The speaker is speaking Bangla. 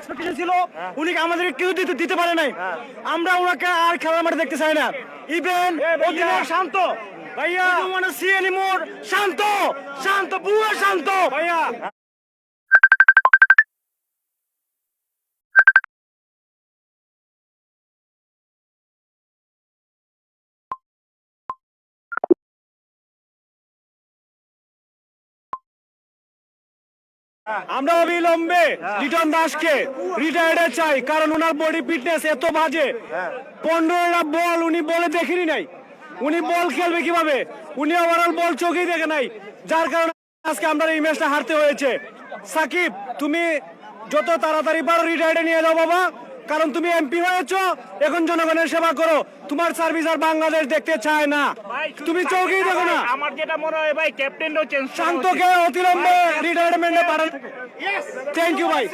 এক্সপেকটেশন ছিল উনি আমাদের কিছু দিতে দিতে পারে নাই। আমরা ওনাকে আর খেলার মাঠে দেখতে চাই না। ইভেন অধিনায়ক শান্ত। ভাইয়া। মানে শান্ত! শান্ত বুয়া শান্ত! ভাইয়া। আমরা অবিলম্বে লিটন দাসকে রিটায়ার্ডে চাই, কারণ ওনার বডি ফিটনেস এত বাজে। পনেরোটা বল, উনি বলে দেখিনি নাই। উনি বল খেলবে কীভাবে? উনি ওভারঅল বল চোখেই দেখে নাই। যার কারণে আজকে আমরা এই ম্যাচটা হারতে হয়েছে। সাকিব, তুমি যত তাড়াতাড়ি পারো রিটায়ার্ডে নিয়ে যাও বাবা। কারণ তুমি এমপি হয়েছ এখন জনগণের সেবা করো। তোমার সার্ভিস আর বাংলাদেশ দেখতে চায় না। তুমি চৌকেই দেখো না। আমার যেটা মনে হয় ভাই ক্যাপ্টেন চেঞ্জ শান্তকে অতিলম্বে রিটায়ারমেন্টে পাঠান থ্যাংক ইউ ভাই